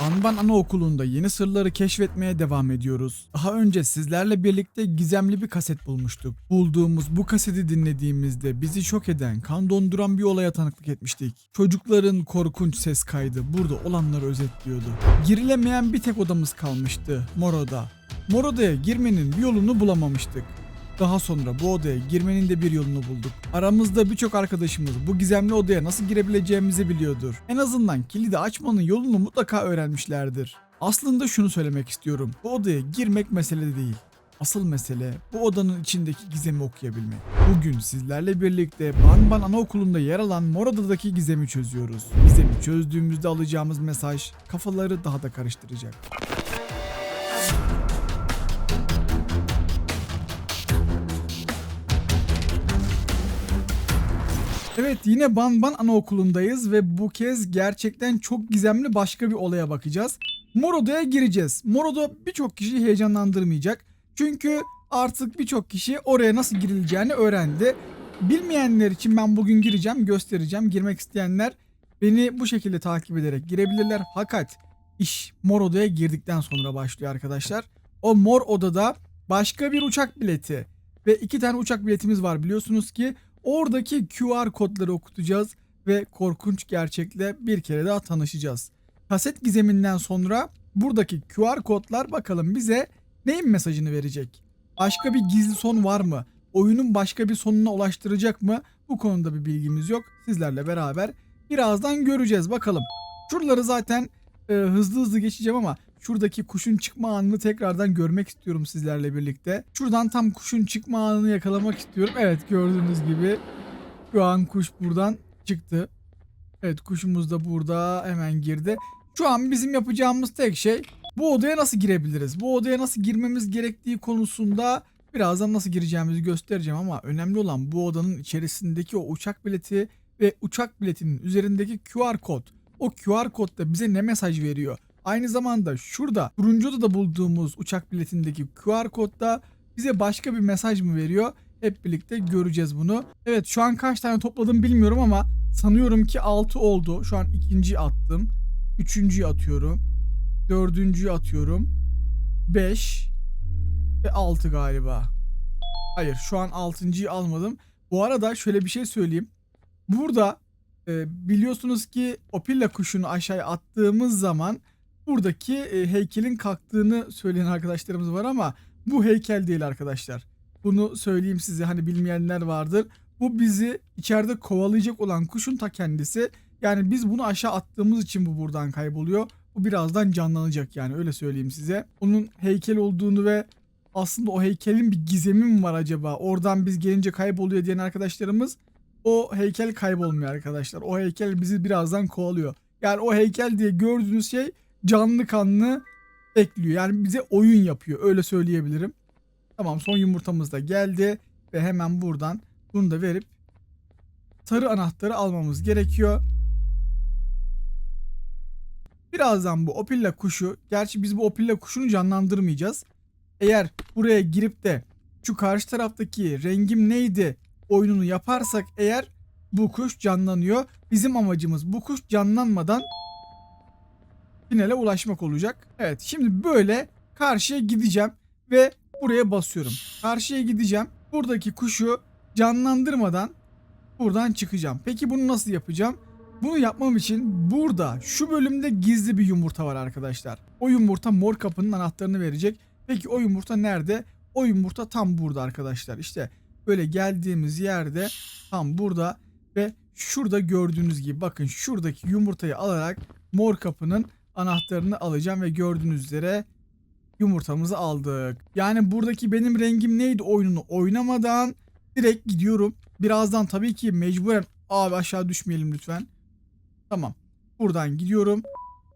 Anban Anaokulu'nda yeni sırları keşfetmeye devam ediyoruz. Daha önce sizlerle birlikte gizemli bir kaset bulmuştuk. Bulduğumuz bu kaseti dinlediğimizde bizi şok eden, kan donduran bir olaya tanıklık etmiştik. Çocukların korkunç ses kaydı burada olanları özetliyordu. Girilemeyen bir tek odamız kalmıştı, mor oda. Mor odaya girmenin bir yolunu bulamamıştık. Daha sonra bu odaya girmenin de bir yolunu bulduk. Aramızda birçok arkadaşımız bu gizemli odaya nasıl girebileceğimizi biliyordur. En azından kilidi açmanın yolunu mutlaka öğrenmişlerdir. Aslında şunu söylemek istiyorum. Bu odaya girmek mesele değil. Asıl mesele bu odanın içindeki gizemi okuyabilmek. Bugün sizlerle birlikte Banban Anaokulu'nda yer alan Mor Oda'daki gizemi çözüyoruz. Gizemi çözdüğümüzde alacağımız mesaj kafaları daha da karıştıracak. Evet yine Banban Anaokulu'ndayız ve bu kez gerçekten çok gizemli başka bir olaya bakacağız. Mor Oda'ya gireceğiz. Mor Oda birçok kişiyi heyecanlandırmayacak. Çünkü artık birçok kişi oraya nasıl girileceğini öğrendi. Bilmeyenler için ben bugün gireceğim, göstereceğim. Girmek isteyenler beni bu şekilde takip ederek girebilirler. Fakat iş Mor Oda'ya girdikten sonra başlıyor arkadaşlar. O Mor Oda'da başka bir uçak bileti ve iki tane uçak biletimiz var biliyorsunuz ki Oradaki QR kodları okutacağız ve korkunç gerçekle bir kere daha tanışacağız. Kaset gizeminden sonra buradaki QR kodlar bakalım bize neyin mesajını verecek? Başka bir gizli son var mı? Oyunun başka bir sonuna ulaştıracak mı? Bu konuda bir bilgimiz yok. Sizlerle beraber birazdan göreceğiz bakalım. Şuraları zaten e, hızlı hızlı geçeceğim ama şuradaki kuşun çıkma anını tekrardan görmek istiyorum sizlerle birlikte. Şuradan tam kuşun çıkma anını yakalamak istiyorum. Evet gördüğünüz gibi şu an kuş buradan çıktı. Evet kuşumuz da burada hemen girdi. Şu an bizim yapacağımız tek şey bu odaya nasıl girebiliriz? Bu odaya nasıl girmemiz gerektiği konusunda birazdan nasıl gireceğimizi göstereceğim ama önemli olan bu odanın içerisindeki o uçak bileti ve uçak biletinin üzerindeki QR kod. O QR kod da bize ne mesaj veriyor? Aynı zamanda şurada turuncu odada bulduğumuz uçak biletindeki QR kodda bize başka bir mesaj mı veriyor? Hep birlikte göreceğiz bunu. Evet şu an kaç tane topladım bilmiyorum ama sanıyorum ki 6 oldu. Şu an ikinci attım. Üçüncüyü atıyorum. Dördüncüyü atıyorum. 5 ve 6 galiba. Hayır şu an altıncıyı almadım. Bu arada şöyle bir şey söyleyeyim. Burada e, biliyorsunuz ki Opilla kuşunu aşağıya attığımız zaman buradaki e, heykelin kalktığını söyleyen arkadaşlarımız var ama bu heykel değil arkadaşlar. Bunu söyleyeyim size hani bilmeyenler vardır. Bu bizi içeride kovalayacak olan kuşun ta kendisi. Yani biz bunu aşağı attığımız için bu buradan kayboluyor. Bu birazdan canlanacak yani öyle söyleyeyim size. Onun heykel olduğunu ve aslında o heykelin bir gizemi mi var acaba? Oradan biz gelince kayboluyor diyen arkadaşlarımız o heykel kaybolmuyor arkadaşlar. O heykel bizi birazdan kovalıyor. Yani o heykel diye gördüğünüz şey canlı kanlı ekliyor. Yani bize oyun yapıyor. Öyle söyleyebilirim. Tamam son yumurtamız da geldi. Ve hemen buradan bunu da verip sarı anahtarı almamız gerekiyor. Birazdan bu opilla kuşu, gerçi biz bu opilla kuşunu canlandırmayacağız. Eğer buraya girip de şu karşı taraftaki rengim neydi oyununu yaparsak eğer bu kuş canlanıyor. Bizim amacımız bu kuş canlanmadan finale ulaşmak olacak. Evet şimdi böyle karşıya gideceğim ve buraya basıyorum. Karşıya gideceğim. Buradaki kuşu canlandırmadan buradan çıkacağım. Peki bunu nasıl yapacağım? Bunu yapmam için burada şu bölümde gizli bir yumurta var arkadaşlar. O yumurta mor kapının anahtarını verecek. Peki o yumurta nerede? O yumurta tam burada arkadaşlar. İşte böyle geldiğimiz yerde tam burada ve şurada gördüğünüz gibi bakın şuradaki yumurtayı alarak mor kapının anahtarını alacağım ve gördüğünüz üzere yumurtamızı aldık. Yani buradaki benim rengim neydi oyununu oynamadan direkt gidiyorum. Birazdan tabii ki mecburen abi aşağı düşmeyelim lütfen. Tamam. Buradan gidiyorum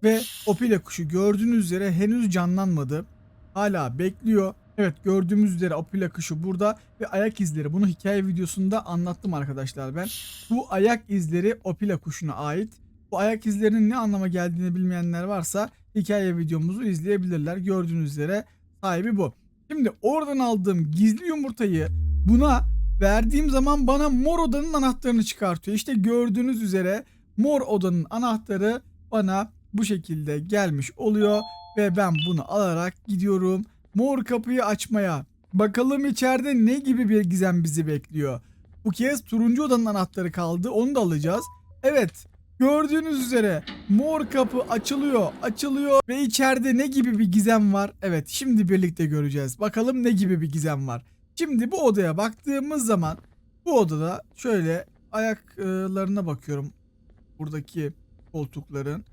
ve Opile kuşu gördüğünüz üzere henüz canlanmadı. Hala bekliyor. Evet gördüğümüz üzere Opila kuşu burada ve ayak izleri bunu hikaye videosunda anlattım arkadaşlar ben. Bu ayak izleri Opila kuşuna ait. Bu ayak izlerinin ne anlama geldiğini bilmeyenler varsa hikaye videomuzu izleyebilirler. Gördüğünüz üzere sahibi bu. Şimdi oradan aldığım gizli yumurtayı buna verdiğim zaman bana mor odanın anahtarını çıkartıyor. İşte gördüğünüz üzere mor odanın anahtarı bana bu şekilde gelmiş oluyor ve ben bunu alarak gidiyorum mor kapıyı açmaya. Bakalım içeride ne gibi bir gizem bizi bekliyor. Bu kez turuncu odanın anahtarı kaldı onu da alacağız. Evet gördüğünüz üzere mor kapı açılıyor açılıyor ve içeride ne gibi bir gizem var? Evet şimdi birlikte göreceğiz. Bakalım ne gibi bir gizem var. Şimdi bu odaya baktığımız zaman bu odada şöyle ayaklarına bakıyorum. Buradaki koltukların.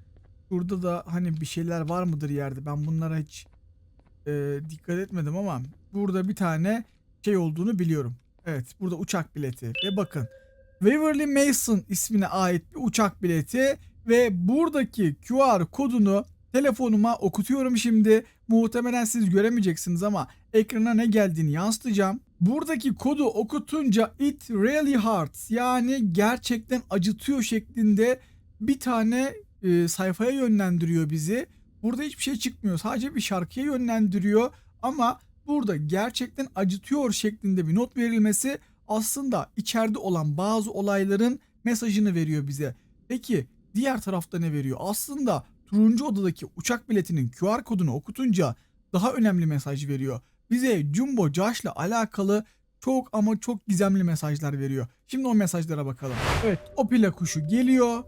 Burada da hani bir şeyler var mıdır yerde? Ben bunlara hiç e, dikkat etmedim ama burada bir tane şey olduğunu biliyorum. Evet burada uçak bileti ve bakın Waverly Mason ismine ait bir uçak bileti ve buradaki QR kodunu telefonuma okutuyorum şimdi. Muhtemelen siz göremeyeceksiniz ama ekrana ne geldiğini yansıtacağım. Buradaki kodu okutunca it really hurts yani gerçekten acıtıyor şeklinde bir tane e, sayfaya yönlendiriyor bizi. Burada hiçbir şey çıkmıyor. Sadece bir şarkıya yönlendiriyor ama burada gerçekten acıtıyor şeklinde bir not verilmesi aslında içeride olan bazı olayların mesajını veriyor bize. Peki diğer tarafta ne veriyor? Aslında turuncu odadaki uçak biletinin QR kodunu okutunca daha önemli mesaj veriyor. Bize Jumbo Josh'la alakalı çok ama çok gizemli mesajlar veriyor. Şimdi o mesajlara bakalım. Evet o pila kuşu geliyor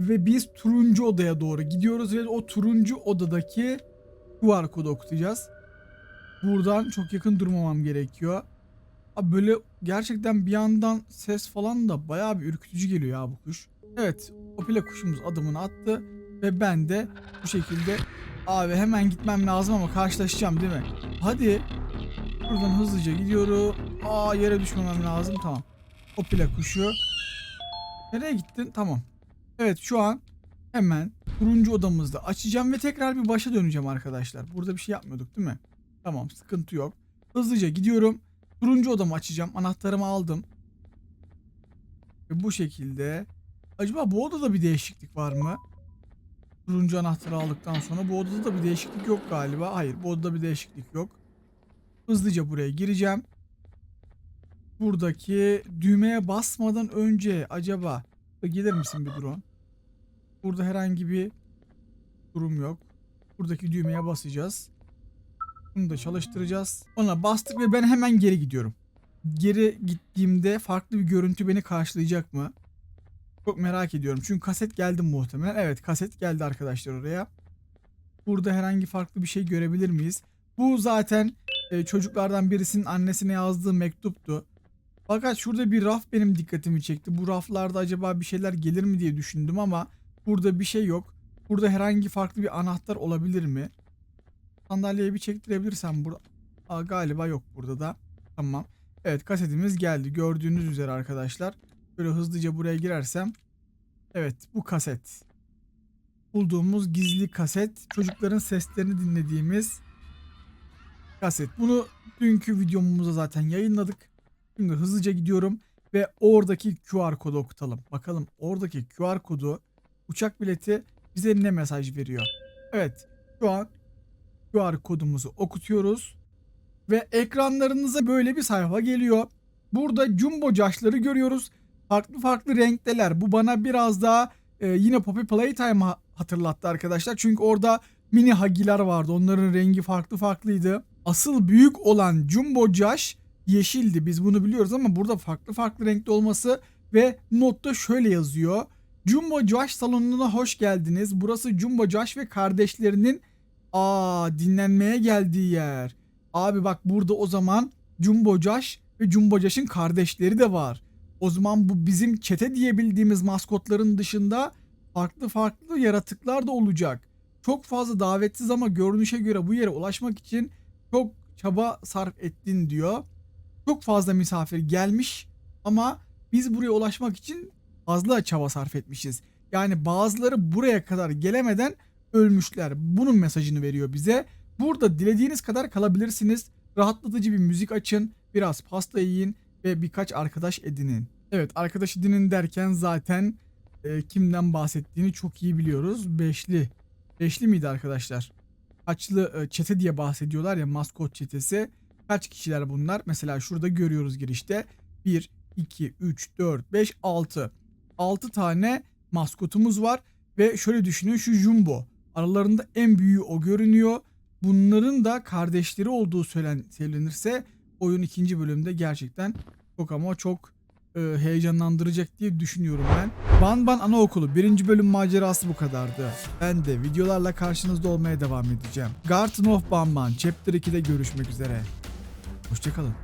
ve biz turuncu odaya doğru gidiyoruz ve o turuncu odadaki QR kodu okutacağız. Buradan çok yakın durmamam gerekiyor. Abi böyle gerçekten bir yandan ses falan da bayağı bir ürkütücü geliyor ya bu kuş. Evet o pila kuşumuz adımını attı ve ben de bu şekilde abi hemen gitmem lazım ama karşılaşacağım değil mi? Hadi buradan hızlıca gidiyorum. Aa yere düşmemem lazım tamam. O pila kuşu. Nereye gittin? Tamam. Evet şu an hemen turuncu odamızda açacağım ve tekrar bir başa döneceğim arkadaşlar. Burada bir şey yapmıyorduk değil mi? Tamam sıkıntı yok. Hızlıca gidiyorum. Turuncu odamı açacağım. Anahtarımı aldım. Ve bu şekilde. Acaba bu odada bir değişiklik var mı? Turuncu anahtarı aldıktan sonra bu odada da bir değişiklik yok galiba. Hayır bu odada bir değişiklik yok. Hızlıca buraya gireceğim. Buradaki düğmeye basmadan önce acaba gelir misin bir drone? Burada herhangi bir durum yok. Buradaki düğmeye basacağız. Bunu da çalıştıracağız. Ona bastık ve ben hemen geri gidiyorum. Geri gittiğimde farklı bir görüntü beni karşılayacak mı? Çok merak ediyorum. Çünkü kaset geldi muhtemelen. Evet kaset geldi arkadaşlar oraya. Burada herhangi farklı bir şey görebilir miyiz? Bu zaten e, çocuklardan birisinin annesine yazdığı mektuptu. Fakat şurada bir raf benim dikkatimi çekti. Bu raflarda acaba bir şeyler gelir mi diye düşündüm ama burada bir şey yok. Burada herhangi farklı bir anahtar olabilir mi? Sandalyeyi bir çektirebilirsem burada. Aa, galiba yok burada da. Tamam. Evet kasetimiz geldi. Gördüğünüz üzere arkadaşlar. Böyle hızlıca buraya girersem. Evet bu kaset. Bulduğumuz gizli kaset. Çocukların seslerini dinlediğimiz kaset. Bunu dünkü videomuzda zaten yayınladık. Şimdi hızlıca gidiyorum ve oradaki QR kodu okutalım. Bakalım oradaki QR kodu uçak bileti bize ne mesaj veriyor? Evet şu an QR kodumuzu okutuyoruz ve ekranlarınıza böyle bir sayfa geliyor. Burada jumbo caşları görüyoruz. Farklı farklı renkteler. Bu bana biraz daha e, yine Poppy Playtime'ı hatırlattı arkadaşlar. Çünkü orada mini hagiler vardı. Onların rengi farklı farklıydı. Asıl büyük olan Jumbo Josh yeşildi. Biz bunu biliyoruz ama burada farklı farklı renkte olması ve notta şöyle yazıyor. Jumbo Josh salonuna hoş geldiniz. Burası Jumbo Josh ve kardeşlerinin aa dinlenmeye geldiği yer. Abi bak burada o zaman Jumbo Josh ve Jumbo Josh'ın kardeşleri de var. O zaman bu bizim çete diyebildiğimiz maskotların dışında farklı farklı yaratıklar da olacak. Çok fazla davetsiz ama görünüşe göre bu yere ulaşmak için çok çaba sarf ettin diyor. Çok fazla misafir gelmiş ama biz buraya ulaşmak için fazla çaba sarf etmişiz. Yani bazıları buraya kadar gelemeden ölmüşler. Bunun mesajını veriyor bize. Burada dilediğiniz kadar kalabilirsiniz. Rahatlatıcı bir müzik açın, biraz pasta yiyin ve birkaç arkadaş edinin. Evet arkadaş edinin derken zaten e, kimden bahsettiğini çok iyi biliyoruz. Beşli. Beşli miydi arkadaşlar? Kaçlı e, çete diye bahsediyorlar ya maskot çetesi. Kaç kişiler bunlar? Mesela şurada görüyoruz girişte. 1, 2, 3, 4, 5, 6. 6 tane maskotumuz var. Ve şöyle düşünün şu Jumbo. Aralarında en büyüğü o görünüyor. Bunların da kardeşleri olduğu söylen söylenirse oyun ikinci bölümde gerçekten çok ama çok e, heyecanlandıracak diye düşünüyorum ben. Ban Ban Anaokulu birinci bölüm macerası bu kadardı. Ben de videolarla karşınızda olmaya devam edeceğim. Garden of Ban Ban Chapter 2'de görüşmek üzere. Hoşçakalın.